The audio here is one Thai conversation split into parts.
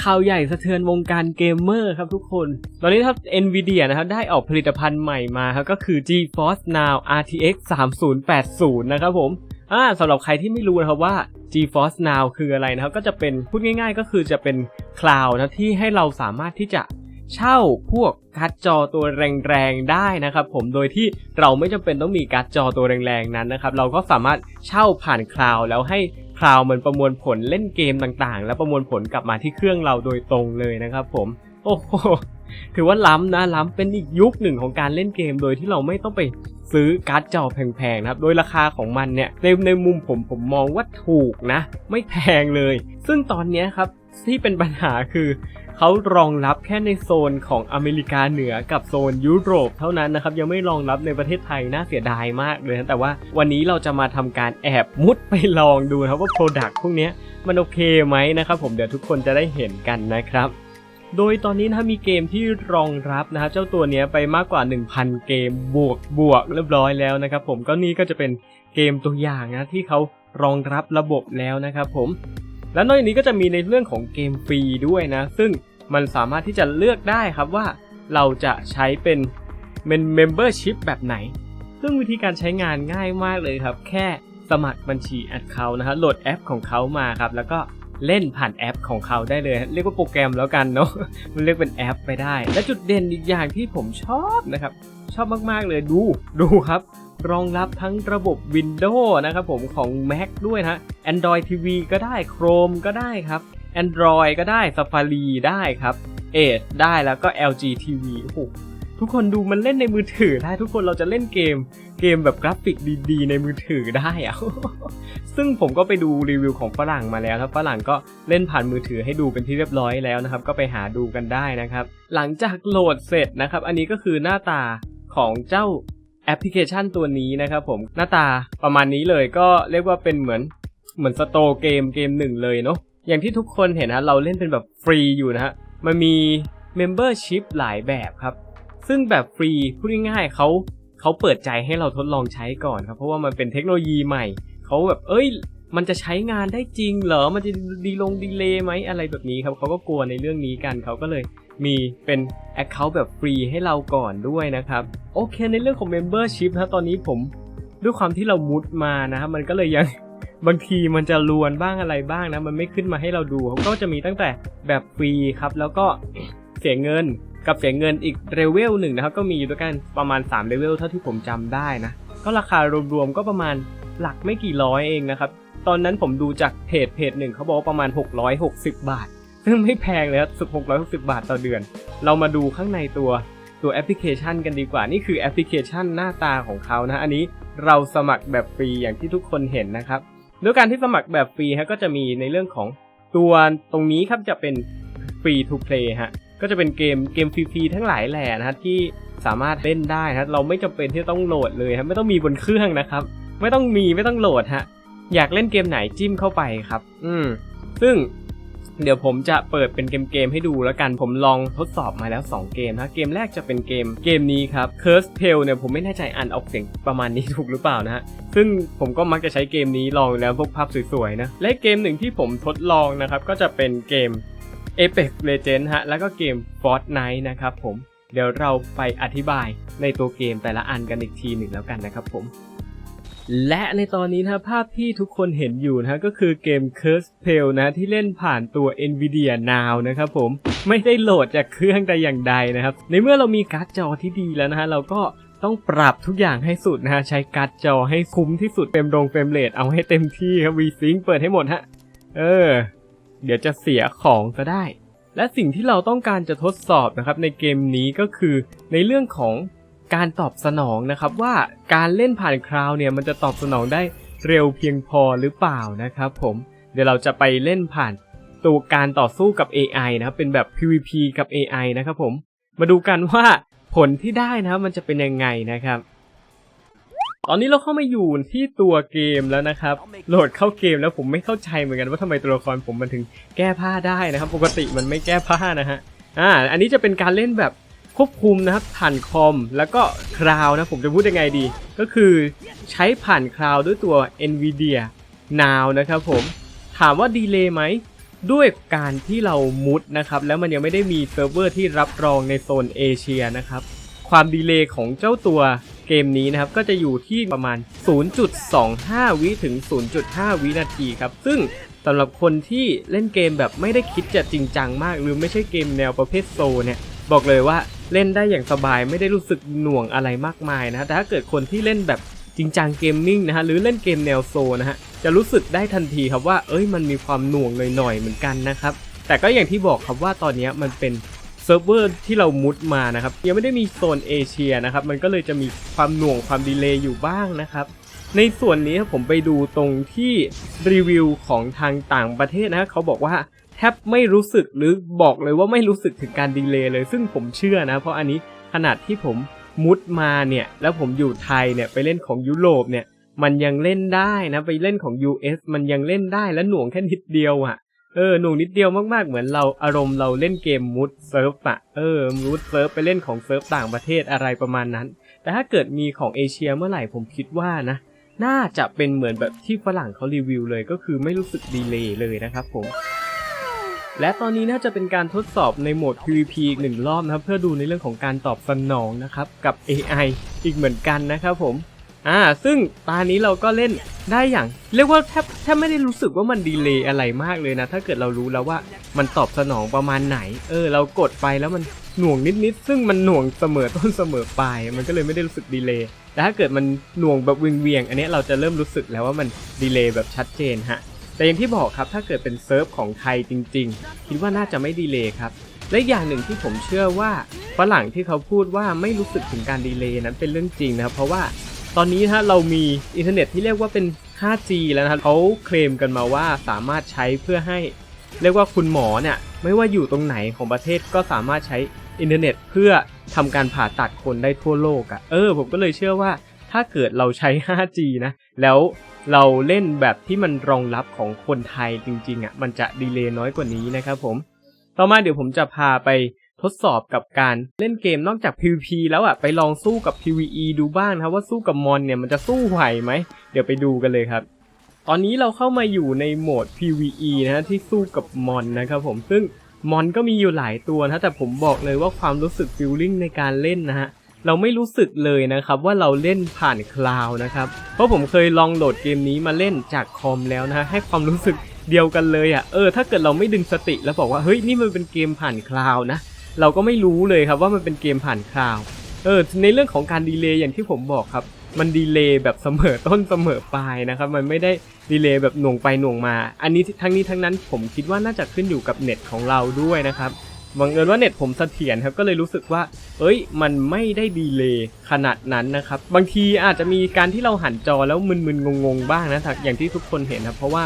ข่าวใหญ่สะเทือนวงการเกมเมอร์ครับทุกคน ตอนนี้ครับ NVIDIA นะครับได้ออกผลิตภัณฑ์ใหม่มาครับก็คือ GeForce Now RTX 3080 นะครับผมอ่าสำหรับใครที่ไม่รู้นะครับว่า GeForce Now คืออะไรนะครับก็จะเป็นพูดง่ายๆ ก็คือจะเป็นคลาวด์นะที่ให้เราสามารถที่จะเช่าพวกการ์ดจอตัวแรงๆได้นะครับผมโดยที่เราไม่จำเป็นต้องมีการ์ดจอตัวแรงๆนั้นนะครับเราก็สามารถเช่าผ่านคลาวด์แล้วให้ คลาวมันประมวลผลเล่นเกมต่างๆ แล้วประมวลผลกลับมาที่เครื่องเราโดยตรงเลยนะครับ ผม โอ้โหถือว่าล้ำนะล้ำเป็นอีกยุคหนึ่งของการเล่นเกมโดยที่เราไม่ต้องไปซื้อการ์ดจอแพงๆนะครับ โดยราคาของมันเนี่ยในในมุมผมผมมองว่าถูกนะ ไม่แพงเลย ซึ่งตอนนี้ครับที่เป็นปัญหาคือ เขารองรับแค่ในโซนของอเมริกาเหนือกับโซนยุโรปเท่านั้นนะครับยังไม่รองรับในประเทศไทยน่าเสียดายมากเลยนะแต่ว่าวันนี้เราจะมาทำการแอบมุดไปลองดูนะครับว่า Product พวกนี้มันโอเคไหมนะครับผมเดี๋ยวทุกคนจะได้เห็นกันนะครับโดยตอนนี้นะมีเกมที่รองรับนะฮะเจ้าตัวนี้ไปมากกว่า 1,000 เกมบวกบวกเรียบร้อยแล้วนะครับผมก็นี่ก็จะเป็นเกมตัวอย่างนะที่เขารองรับระบบแล้วนะครับผม และนอกจากนี้ก็จะมีในเรื่องของเกมฟรีด้วยนะ ซึ่งมันสามารถที่จะเลือกได้ครับว่าเราจะใช้เป็นเป็น membership แบบไหน ซึ่งวิธีการใช้งานง่ายมากเลยครับ แค่สมัครบัญชีแอดเขานะฮะโหลดแอปของเขามาครับ แล้วก็เล่นผ่านแอปของเขาได้เลย เรียกว่าโปรแกรมแล้วกันเนาะมันเรียกเป็นแอปไปได้ และจุดเด่นอีกอย่างที่ผมชอบนะครับ ชอบมากๆเลยดูดูครับ รองรับทั้งระบบ Windows นะครับผมของ Mac ด้วยนะ Android TV ก็ได้ Chrome ก็ได้ครับ Android ก็ได้ Safari ได้ครับ Edge ได้แล้วก็ LG TV โอ้โหทุกคนดูมันเล่นในมือถือได้ทุกคนเราจะเล่นเกมเกมแบบกราฟิกดีๆ ในมือถือได้อะซึ่งผมก็ไปดูรีวิวของฝรั่งมาแล้วครับฝรั่งก็เล่นผ่านมือถือให้ดูเป็นที่เรียบร้อยแล้วนะครับ ก็ไปหาดูกันได้นะครับ หลังจากโหลดเสร็จนะครับ อันนี้ก็คือหน้าตาของเจ้า แอปพลิเคชันตัวนี้นะครับผมหน้าตาประมาณนี้เลยก็เรียกว่าเป็นเหมือนเหมือนสโตร์เกมเกมหนึ่งเลยเนาะอย่างที่ทุกคนเห็นนะเราเล่นเป็นแบบฟรีอยู่นะฮะมันมี Membership หลายแบบครับ ซึ่งแบบฟรีพูดง่ายๆเขาเขาเปิดใจให้เราทดลองใช้ก่อนครับ เพราะว่ามันเป็นเทคโนโลยีใหม่เขาแบบเอ้ย มันจะใช้งานได้จริงเหรอมันจะดีลงดีเลย์ไหมอะไรแบบนี้ครับเขาก็กลัวในเรื่องนี้กันเขาก็เลย มีเป็น Account แบบฟรีให้เราก่อนด้วยนะครับ โอเคในเรื่องของ Membership นะตอนนี้ผมด้วยความที่เรามุดมานะครับมันก็เลยยังบางทีมันจะลวนบ้างอะไรบ้างนะ มันไม่ขึ้นมาให้เราดูเขาก็จะมีตั้งแต่แบบฟรีครับ แล้วก็เสียเงินกับเสียเงินอีกเลเวลหนึ่งนะครับ ก็มีอยู่ด้วยกันประมาณ3เลเวลเท่าที่ผมจำได้นะ ก็ราคารวมๆก็ประมาณหลักไม่กี่ร้อยเองนะครับ ตอนนั้นผมดูจากเพจเพจหนึ่งเขาบอกประมาณ 660 บาท ซึ่งไม่แพงเลยครับสุด660 บาทต่อเดือน เรามาดูข้างในตัวตัวแอปพลิเคชันกันดีกว่า นี่คือแอปพลิเคชันหน้าตาของเขานะ อันนี้เราสมัครแบบฟรีอย่างที่ทุกคนเห็นนะครับด้วยการที่สมัครแบบฟรีฮะก็จะมีในเรื่องของตัวตรงนี้ครับจะเป็นฟรีทูเพลย์ฮะ ก็จะเป็นเกมเกมฟรีๆทั้งหลายแหล่นะฮะที่สามารถเล่นได้นะเราไม่จำเป็นที่ต้องโหลดเลยครับไม่ต้องมีบนเครื่องนะครับ ไม่ต้องมีไม่ต้องโหลดฮะ อยากเล่นเกมไหนจิ้มเข้าไปครับ อืมซึ่ง เดี๋ยวผมจะเปิดเป็นเกมเกมๆให้ดูแล้วกันผมลองทดสอบมาแล้ว 2 เกมนะเกมแรกจะเป็นเกมเกมนี้ครับ Curse Tale เนี่ยผมไม่แน่ใจอ่านออกเสียงประมาณนี้ถูกหรือเปล่านะฮะซึ่งผมก็มักจะใช้เกมนี้ลองแล้วพวกภาพสวยๆนะและเกมหนึ่งที่ผมทดลองนะครับก็จะเป็นเกม Apex Legends ฮะแล้วก็เกม Fortnite นะครับผมเดี๋ยวเราไปอธิบายในตัวเกมแต่ละอันกันอีกทีหนึ่งแล้วกันนะครับผม และในตอนนี้นะภาพที่ทุกคนเห็นอยู่นะก็คือเกม Curse Tale นะที่เล่นผ่านตัว Nvidia Now นะครับผมไม่ได้โหลดจากเครื่องแต่อย่างใดนะครับ ในเมื่อเรามีการ์ดจอที่ดีแล้วนะฮะเราก็ต้องปรับทุกอย่างให้สุดนะฮะใช้การ์ดจอให้คุ้มที่สุดเต็มโรงเฟรมเรทเอาให้เต็มที่ครับ V-Sync เปิดให้หมดฮะเออ เดี๋ยวจะเสียของซะได้ และสิ่งที่เราต้องการจะทดสอบนะครับในเกมนี้ก็คือในเรื่องของ การตอบสนองนะครับว่าการเล่นผ่านคราวเนี่ยมันจะตอบสนองได้เร็วเพียงพอหรือเปล่านะครับผมเดี๋ยวเราจะไปเล่นผ่านตัวการต่อสู้กับ AI นะครับเป็นแบบ PVP กับ AI นะครับผมมาดูกันว่าผลที่ได้นะครับมันจะเป็นยังไงนะครับ ตอนนี้เราเข้ามาอยู่ที่ตัวเกมแล้วนะครับ โหลดเข้าเกมแล้วผมไม่เข้าใจเหมือนกันว่าทำไมตัวละครผมมันถึงแก้ผ้าได้นะครับ ปกติมันไม่แก้ผ้านะฮะอ่าอันนี้จะเป็นการเล่นแบบ ควบคุมนะครับผ่านคอมแล้วก็คลาวนะผมจะพูดยังไงดี ก็คือใช้ผ่านคลาวด้วยตัว NVIDIA Now นะครับผมถามว่าดีเลย์ไหมด้วยการที่เรามุดนะครับ แล้วมันยังไม่ได้มีเซิร์ฟเวอร์ที่รับรองในโซนเอเชียนะครับความดีเลย์ของเจ้าตัวเกมนี้นะครับ ก็จะอยู่ที่ประมาณ 0.25 วิถึง 0.5 วินาทีครับ ซึ่งสำหรับคนที่เล่นเกมแบบไม่ได้คิดจะจริงจังมาก หรือไม่ใช่เกมแนวประเภทโซเนี่ย บอกเลยว่า เล่นได้อย่างสบายไม่ได้รู้สึกหน่วงอะไรมากมายนะแต่ถ้าเกิดคนที่เล่นแบบจริงจังเกมมิ่งนะฮะหรือเล่นเกมแนวโซนะฮะจะรู้สึกได้ทันทีครับว่า เอ้ยมันมีความหน่วงหน่อยๆเหมือนกันนะครับแต่ก็อย่างที่บอกครับว่าตอนนี้มันเป็นเซิร์ฟเวอร์ที่เรามุดมานะครับยังไม่ได้มีโซนเอเชียนะครับมันก็เลยจะมีความหน่วงความดีเลย์อยู่บ้างนะครับในส่วนนี้ผมไปดูตรงที่รีวิวของทางต่างประเทศนะเขาบอกว่า แทบไม่รู้สึกหรือบอกเลยว่าไม่รู้สึกถึงการดีเลย์เลย ซึ่งผมเชื่อนะ เพราะอันนี้ขนาดที่ผมมุดมาเนี่ย แล้วผมอยู่ไทยเนี่ยไปเล่นของยุโรปเนี่ย มันยังเล่นได้นะ ไปเล่นของ US มันยังเล่นได้และหน่วงแค่นิดเดียวอะ่ะเออหน่วงนิดเดียวมากๆเหมือนเราอารมณ์เราเล่นเกมมุดเซิร์ฟอะเออมุดเซิร์ฟไปเล่นของเซิร์ฟต่างประเทศอะไรประมาณนั้น แต่ถ้าเกิดมีของเอเชียเมื่อไหร่ผมคิดว่านะ น่าจะเป็นเหมือนแบบที่ฝรั่งเขารีวิวเลยก็คือไม่รู้สึกดีเลย์เลยนะครับผม และตอนนี้น่าจะเป็นการทดสอบในโหมด PVP อีกหนึ่งรอบนะครับเพื่อดูในเรื่องของการตอบสนองนะครับกับ AI อีกเหมือนกันนะครับผมอ่าซึ่งตานี้เราก็เล่นได้อย่าง เรียกว่าแทบแทบไม่ได้รู้สึกว่ามันดีเลย์อะไรมากเลยนะ ถ้าเกิดเรารู้แล้วว่ามันตอบสนองประมาณไหน เออ เรากดไปแล้วมันหน่วงนิดๆซึ่งมันหน่วงเสมอต้นเสมอปลายมันก็เลยไม่ได้รู้สึกดีเลย์แต่ถ้าเกิดมันหน่วงแบบเวียงๆอันนี้เราจะเริ่มรู้สึกแล้วว่ามันดีเลย์แบบชัดเจนฮะ แต่อย่างที่บอกครับถ้าเกิดเป็นเซิร์ฟของไทยจริง ๆ คิดว่าน่าจะไม่ดีเลย์ครับ และอย่างหนึ่งที่ผมเชื่อว่าฝรั่งที่เขาพูดว่าไม่รู้สึกถึงการดีเลย์นั้นเป็นเรื่องจริงนะครับเพราะว่าตอนนี้ฮะเรามีอินเทอร์เน็ตที่เรียกว่าเป็น 5G แล้วนะครับเขาเคลมกันมาว่าสามารถใช้เพื่อให้ เรียกว่าคุณหมอเนี่ยไม่ว่าอยู่ตรงไหนของประเทศก็สามารถใช้อินเทอร์เน็ตเพื่อทำการผ่าตัดคนได้ทั่วโลกอะ่ะเออ ผมก็เลยเชื่อว่าถ้าเกิดเราใช้ 5G นะ แล้ว เราเล่นแบบที่มันรองรับของคนไทยจริงๆอะ่ะมันจะดีเลย์น้อยกว่านี้นะครับผม ต่อมาเดี๋ยวผมจะพาไปทดสอบกับการเล่นเกมนอกจาก PVP แล้วอะไปลองสู้กับ PVE ดูบ้างนะครับว่าสู้กับมอนเนี่ยมันจะสู้ไหวไหม เดี๋ยวไปดูกันเลยครับ ตอนนี้เราเข้ามาอยู่ในโหมด PVE นะฮะที่สู้กับมอนนะครับผมซึ่งมอนก็มีอยู่หลายตัวนะแต่ผมบอกเลยว่าความรู้สึกฟิลลิ่งในการเล่นนะฮะ เราไม่รู้สึกเลยนะครับว่าเราเล่นผ่านคลาวนะครับ เพราะผมเคยลองโหลดเกมนี้มาเล่นจากคอมแล้วนะฮะให้ความรู้สึกเดียวกันเลยอะเออถ้าเกิดเราไม่ดึงสติแล้วบอกว่าเฮ้ยนี่มันเป็นเกมผ่านคลาวนะเราก็ไม่รู้เลยครับว่ามันเป็นเกมผ่านคลาวเออในเรื่องของการดีเลย์อย่างที่ผมบอกครับ มันดีเลย์แบบเสมอต้นเสมอปลายนะครับ มันไม่ได้ดีเลย์แบบหน่วงไปหน่วงมา อันนี้ทั้งนี้ทั้งนั้นผมคิดว่าน่าจะขึ้นอยู่กับเน็ตของเราด้วยนะครับบังเอิญว่าเน็ตผมเสถียรครับก็เลยรู้สึกว่า เอ้ย มันไม่ได้ดีเลย์ขนาดนั้นนะครับ บางทีอาจจะมีการที่เราหันจอแล้วมึนๆงงๆบ้างนะอย่างที่ทุกคนเห็นนะเพราะว่า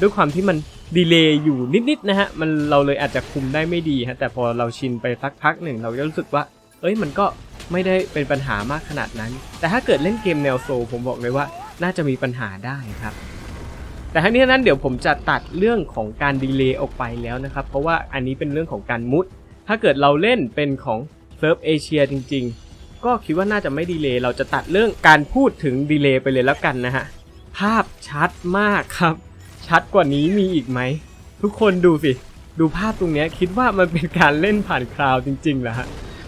ด้วยความที่มันดีเลย์อยู่นิดๆนะฮะมันเราเลยอาจจะคุมได้ไม่ดีฮะแต่พอเราชินไปสักพักหนึ่งเราจะรู้สึกว่า เอ้ยมันก็ไม่ได้เป็นปัญหามากขนาดนั้น แต่ถ้าเกิดเล่นเกมแนวโซผมบอกเลยว่าน่าจะมีปัญหาได้ครับ แต่ทั้งนี้ทั้งนั้นเดี๋ยวผมจะตัดเรื่องของการดีเลย์ออกไปแล้วนะครับ เพราะว่าอันนี้เป็นเรื่องของการมุด ถ้าเกิดเราเล่นเป็นของ เซิร์ฟเอเชียจริง ๆ ก็คิดว่าน่าจะไม่ดีเลย์เราจะตัดเรื่องการพูดถึงดีเลย์ไปเลยแล้วกันนะฮะ ภาพชัดมากครับ ชัดกว่านี้มีอีกไหม ทุกคนดูสิ ดูภาพตรงนี้คิดว่ามันเป็นการเล่นผ่านคลาวจริงๆเหรอฮะ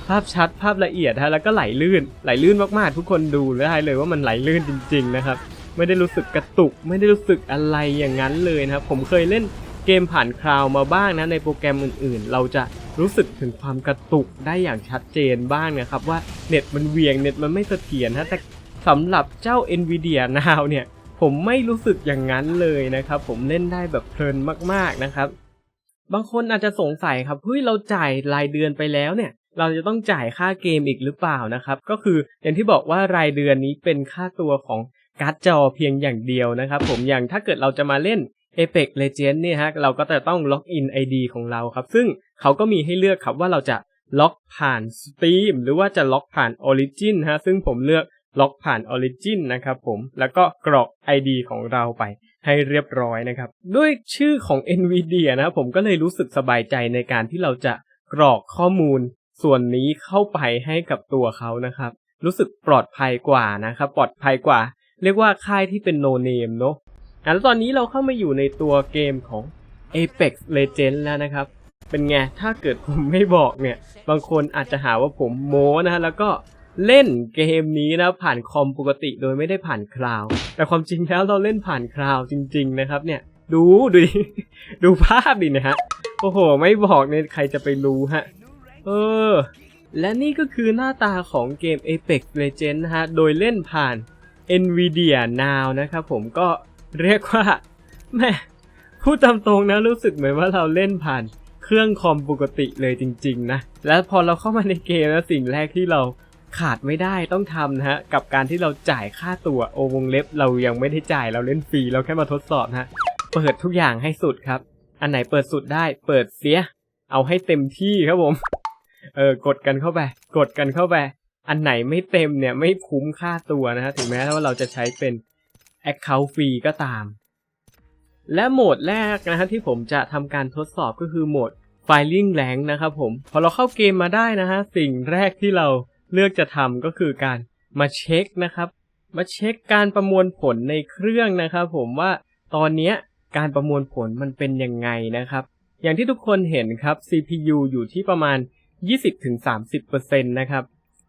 ภาพชัดภาพละเอียดฮะแล้วก็ไหลลื่น ไหลลื่นมากๆ ทุกคนดูได้เลยว่ามันไหลลื่นจริง ๆ นะครับ ไม่ได้รู้สึกกระตุก ไม่ได้รู้สึกอะไรอย่างนั้นเลยนะครับ ผมเคยเล่น เกมผ่านคลาวมาบ้างนะในโปรแกรมอื่นๆ เราจะรู้สึกถึงความกระตุกได้อย่างชัดเจนบ้างนะครับว่าเน็ตมันเวียงเน็ตมันไม่เสถียรนะแต่สำหรับเจ้า Nvidia Now เนี่ยผมไม่รู้สึกอย่างนั้นเลยนะครับ ผมเล่นได้แบบเพลินมากๆนะครับ บางคนอาจจะสงสัยครับเฮ้ยเราจ่ายรายเดือนไปแล้วเนี่ย เราจะต้องจ่ายค่าเกมอีกหรือเปล่านะครับ ก็คืออย่างที่บอกว่ารายเดือนนี้เป็นค่าตัวของการ์ดจอเพียงอย่างเดียวนะครับ ผมอย่างถ้าเกิดเราจะมาเล่น Apex Legend เนี่ยฮะเราก็จะต้องล็อกอิน ID ของเราครับ ซึ่งเขาก็มีให้เลือกครับว่าเราจะล็อกผ่าน Steam หรือว่าจะล็อกผ่าน Origin ฮะซึ่งผมเลือกล็อกผ่าน Origin นะครับผมแล้วก็กรอก ID ของเราไปให้เรียบร้อยนะครับ ด้วยชื่อของ Nvidia นะผมก็เลยรู้สึกสบายใจในการที่เราจะกรอกข้อมูลส่วนนี้เข้าไปให้กับตัวเขานะครับ รู้สึกปลอดภัยกว่านะครับ ปลอดภัยกว่า เรียกว่าค่ายที่เป็นโนเนมเนาะ อแล้วตอนนี้เราเข้ามาอยู่ในตัวเกมของ Apex Legends แล้วนะครับ เป็นไง ถ้าเกิดผมไม่บอกเนี่ย บางคนอาจจะหาว่าผมโม้นะฮะ แล้วก็เล่นเกมนี้นะผ่านคอมปกติโดยไม่ได้ผ่านคลาว แต่ความจริงแล้วเราเล่นผ่านคลาวจริง ๆ นะครับเนี่ย ดูดูดิดูภาพดินะฮะ โอ้โห ไม่บอกเนี่ยใครจะไปรู้ฮะ เออ และนี่ก็คือหน้าตาของเกม Apex Legends นะฮะ โดยเล่นผ่าน Nvidia Now นะครับผมก็ เรียกว่าแม่พูดตามตรงนะรู้สึกเหมือนว่าเราเล่นผ่านเครื่องคอมปกติเลยจริง ๆ นะ แล้วพอเราเข้ามาในเกมแล้วสิ่งแรกที่เราขาดไม่ได้ต้องทำนะฮะ กับการที่เราจ่ายค่าตัวโอวงเล็บ เรายังไม่ได้จ่ายเราเล่นฟรีเราแค่มาทดสอบนะฮะเปิดทุกอย่างให้สุดครับ อันไหนเปิดสุดได้ เปิดเสีย เอาให้เต็มที่ครับผม เออกดกันเข้าไป กดกันเข้าไป อันไหนไม่เต็มเนี่ยไม่คุ้มค่าตัวนะฮะถึงแม้ว่าเราจะใช้เป็น Account ฟรีก็ตาม และโหมดแรกนะฮะที่ผมจะทำการทดสอบก็คือโหมด Filing Rank นะครับผม พอเราเข้าเกมมาได้นะฮะสิ่งแรกที่เราเลือกจะทำก็คือการมาเช็คนะครับ มาเช็คการประมวลผลในเครื่องนะครับผมว่าตอนนี้การประมวลผลมันเป็นยังไงนะครับ อย่างที่ทุกคนเห็นครับ CPU อยู่ที่ประมาณ 20-30%นะครับ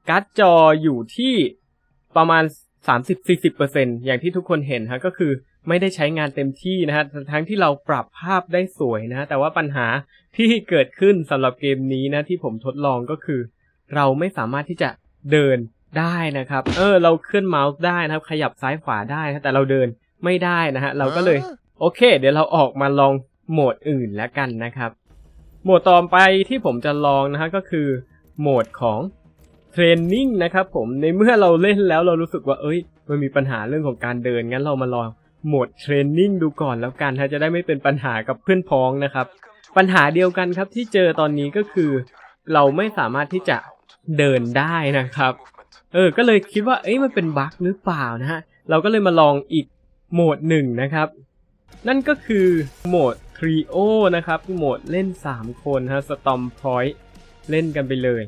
การ์ดจออยู่ที่ประมาณ 30-40%อย่างที่ทุกคนเห็นฮะก็คือไม่ได้ใช้งานเต็มที่นะฮะทั้งที่เราปรับภาพได้สวยนะฮะแต่ว่าปัญหาที่เกิดขึ้นสำหรับเกมนี้นะที่ผมทดลองก็คือ เราไม่สามารถที่จะเดินได้นะครับ เออ เราเคลื่อนเมาส์ได้นะครับ ขยับซ้ายขวาได้นะแต่เราเดินไม่ได้นะฮะเราก็เลยโอเค เดี๋ยวเราออกมาลองโหมดอื่นแล้วกันนะครับ โหมดต่อไปที่ผมจะลองนะฮะก็คือโหมดของ เทรนนิ่งนะครับผมในเมื่อเราเล่นแล้วเรารู้สึกว่าเอ้ย มันมีปัญหาเรื่องของการเดิน งั้นเรามาลองโหมดเทรนนิ่งดูก่อนแล้วกันฮะจะได้ไม่เป็นปัญหากับเพื่อนพ้องนะครับ ปัญหาเดียวกันครับที่เจอตอนนี้ก็คือ เราไม่สามารถที่จะเดินได้นะครับ เออ ก็เลยคิดว่าเอ้ยมันเป็นบั๊กหรือเปล่านะฮะเราก็เลยมาลองอีกโหมดหนึ่งนะครับ นั่นก็คือโหมดทริโอนะครับโหมดเล่น 3 คนฮะสตอมพอยต์เล่นกันไปเลย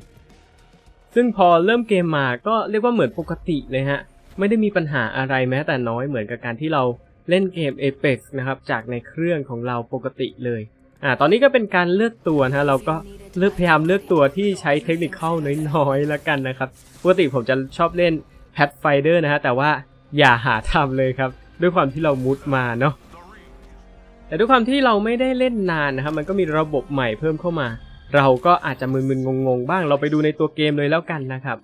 ซึ่งพอเริ่มเกมมาก็เรียกว่าเหมือนปกติเลยฮะ ไม่ได้มีปัญหาอะไรแม้แต่น้อยเหมือนกับการที่เราเล่นเกม Apex นะครับ จากในเครื่องของเราปกติเลย อ่า ตอนนี้ก็เป็นการเลือกตัวนะเราก็เลือกพยายามเลือกตัวที่ใช้เทคนิคเข้าน้อยๆแล้วกันนะครับ ปกติผมจะชอบเล่น Pathfinder นะฮะ แต่ว่าอย่าหาทำเลยครับ ด้วยความที่เรามุดมาเนาะแต่ด้วยความที่เราไม่ได้เล่นนานนะครับ มันก็มีระบบใหม่เพิ่มเข้ามา เราก็อาจจะมึนๆงงๆบ้างเราไปดูในตัวเกมเลยแล้วกันนะครับ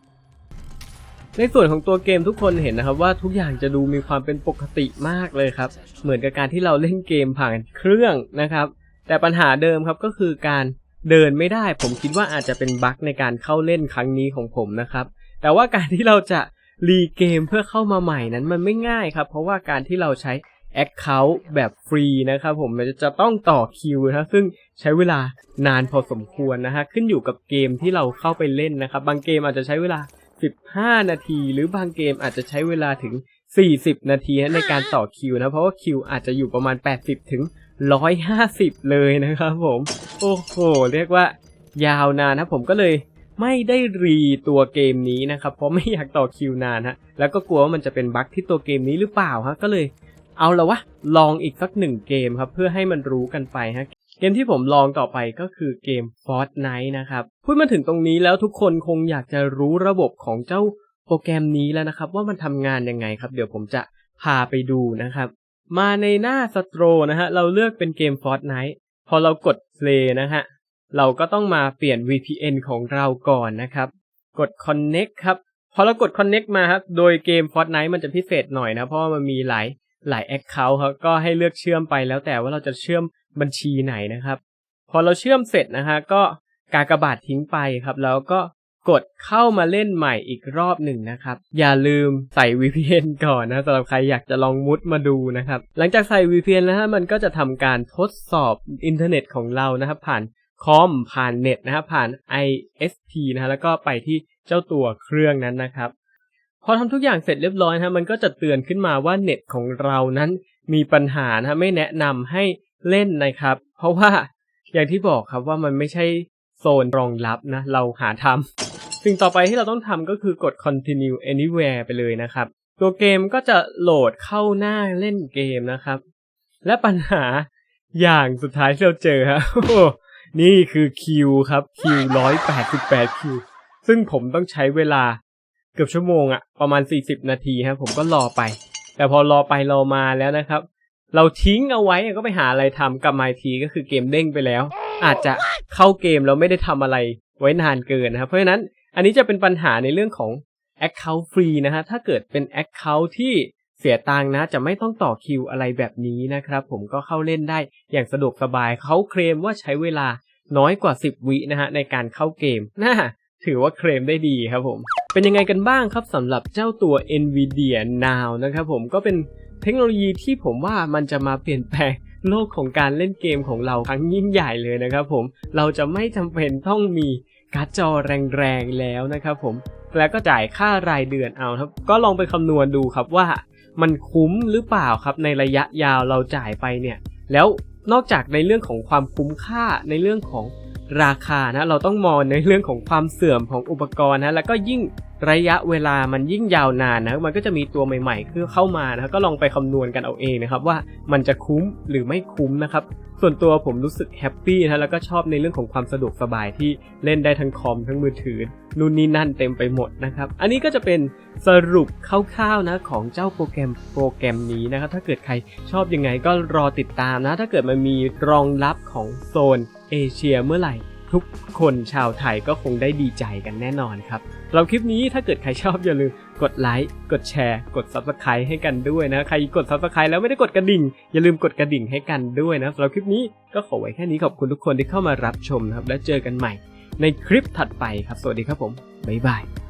ในส่วนของตัวเกมทุกคนเห็นนะครับว่าทุกอย่างจะดูมีความเป็นปกติมากเลยครับ เหมือนกับการที่เราเล่นเกมผ่านเครื่องนะครับ แต่ปัญหาเดิมครับก็คือการเดินไม่ได้ ผมคิดว่าอาจจะเป็นบั๊กในการเข้าเล่นครั้งนี้ของผมนะครับ แต่ว่าการที่เราจะรีเกมเพื่อเข้ามาใหม่นั้นมันไม่ง่ายครับ เพราะว่าการที่เราใช้ Account แบบฟรีนะครับผมมันจะต้องต่อคิวนะซึ่ง ใช้เวลานานพอสมควรนะฮะขึ้นอยู่กับเกมที่เราเข้าไปเล่นนะครับ บางเกมอาจจะใช้เวลา 15 นาที หรือบางเกมอาจจะใช้เวลาถึง 40 นาทีในการต่อคิวนะ เพราะว่าคิวอาจจะอยู่ประมาณ 80 ถึง 150 เลยนะครับผม โอ้โห เรียกว่ายาวนานนะผมก็เลยไม่ได้รีตัวเกมนี้นะครับ เพราะไม่อยากต่อคิวนานฮะแล้วก็กลัวว่ามันจะเป็นบั๊กที่ตัวเกมนี้หรือเปล่าฮะก็เลยเอาละวะ ลองอีกสักหนึ่งเกมครับ เพื่อให้มันรู้กันไปฮะ เกมที่ผมลองต่อไปก็คือเกม Fortnite นะครับ พูดมาถึงตรงนี้แล้วทุกคนคงอยากจะรู้ระบบของเจ้าโปรแกรมนี้แล้วนะครับ ว่ามันทำงานยังไงครับ เดี๋ยวผมจะพาไปดูนะครับ มาในหน้าสตรนะฮะ เราเลือกเป็นเกม Fortnite พอเรากด play นะฮะ เราก็ต้องมาเปลี่ยน VPN ของเราก่อนนะครับ กด connect ครับ พอเรากด connect มาครับ โดยเกม Fortnite มันจะพิเศษหน่อยนะ เพราะว่ามันมีหลายหลาย Account ครับก็ให้เลือกเชื่อมไปแล้วแต่ว่าเราจะเชื่อม บัญชีไหนนะครับ พอเราเชื่อมเสร็จนะฮะก็กากบาททิ้งไปครับ แล้วก็กดเข้ามาเล่นใหม่อีกรอบหนึ่งนะครับ อย่าลืมใส่ VPN ก่อนนะสำหรับใครอยากจะลองมุดมาดูนะครับ หลังจากใส่ VPN แล้วฮะมันก็จะทำการทดสอบอินเทอร์เน็ตของเรานะครับ ผ่านคอมผ่านเน็ตนะครับผ่าน ISP นะฮะแล้วก็ไปที่เจ้าตัวเครื่องนั้นนะครับพอทำทุกอย่างเสร็จเรียบร้อยนะมันก็จะเตือนขึ้นมาว่าเน็ตของเรานั้นมีปัญหานะไม่แนะนำให้ เล่นนะครับ เพราะว่าอย่างที่บอกครับว่ามันไม่ใช่โซนรองรับนะ เราหาทำสิ่งต่อไปที่เราต้องทำก็คือกด continue anywhere ไปเลยนะครับ ตัวเกมก็จะโหลดเข้าหน้าเล่นเกมนะครับ และปัญหาอย่างสุดท้ายที่เราเจอฮะนี่คือคิวครับคิวร้อยแปดสิบแปดคิวซึ่งผมต้องใช้เวลาเกือบชั่วโมงอะประมาณ 40 นาทีครับผมก็รอไป แต่พอรอไปรอมาแล้วนะครับ เราทิ้งเอาไว้ก็ไปหาอะไรทำกลับมาอีกทีก็คือเกมเด้งไปแล้ว อาจจะเข้าเกมเราไม่ได้ทำอะไรไว้นานเกินนะครับ เพราะฉะนั้นอันนี้จะเป็นปัญหาในเรื่องของ Account ฟรีนะฮะถ้าเกิดเป็น Account ที่เสียตังค์นะจะไม่ต้องต่อคิวอะไรแบบนี้นะครับ ผมก็เข้าเล่นได้อย่างสะดวกสบายเขาเคลมว่าใช้เวลาน้อยกว่า 10 วินะฮะในการเข้าเกมน่าถือว่าเคลมได้ดีครับผม เป็นยังไงกันบ้างครับสำหรับเจ้าตัว Nvidia Now นะครับผมก็เป็น เทคโนโลยีที่ผมว่ามันจะมาเปลี่ยนแปลงโลกของการเล่นเกมของเราครั้งยิ่งใหญ่เลยนะครับผมเราจะไม่จำเป็นต้องมีการ์ดจอแรงๆแล้วนะครับผมแล้วก็จ่ายค่ารายเดือนเอาครับ ก็ลองไปคำนวณดูครับว่ามันคุ้มหรือเปล่าครับในระยะยาวเราจ่ายไปเนี่ย แล้วนอกจากในเรื่องของความคุ้มค่าในเรื่องของราคานะเราต้องมองในเรื่องของความเสื่อมของอุปกรณ์นะแล้วก็ยิ่ง ระยะเวลามันยิ่งยาวนานนะมันก็จะมีตัวใหม่ๆคือเข้ามานะก็ลองไปคำนวณกันเอาเองนะครับว่ามันจะคุ้มหรือไม่คุ้มนะครับส่วนตัวผมรู้สึกแฮปปี้นะแล้วก็ชอบในเรื่องของความสะดวกสบายที่เล่นได้ทั้งคอมทั้งมือถือนู่นนี่นั่นเต็มไปหมดนะครับ อันนี้ก็จะเป็นสรุปคร่าวๆนะของเจ้าโปรแกรมโปรแกรมนี้นะครับ ถ้าเกิดใครชอบยังไงก็รอติดตามนะ ถ้าเกิดมันมีรองรับของโซนเอเชียเมื่อไหร่ ทุกคนชาวไทยก็คงได้ดีใจกันแน่นอนครับเราคลิปนี้ถ้าเกิดใครชอบอย่าลืมกดไลค์กดแชร์กด Subscribe ให้กันด้วยนะ ใครกด Subscribe แล้วไม่ได้กดกระดิ่ง อย่าลืมกดกระดิ่งให้กันด้วยนะสำหรับคลิปนี้ก็ขอไว้แค่นี้ขอบคุณทุกคนที่เข้ามารับชมนะครับ แล้วเจอกันใหม่ในคลิปถัดไปครับ สวัสดีครับผม บ๊ายบาย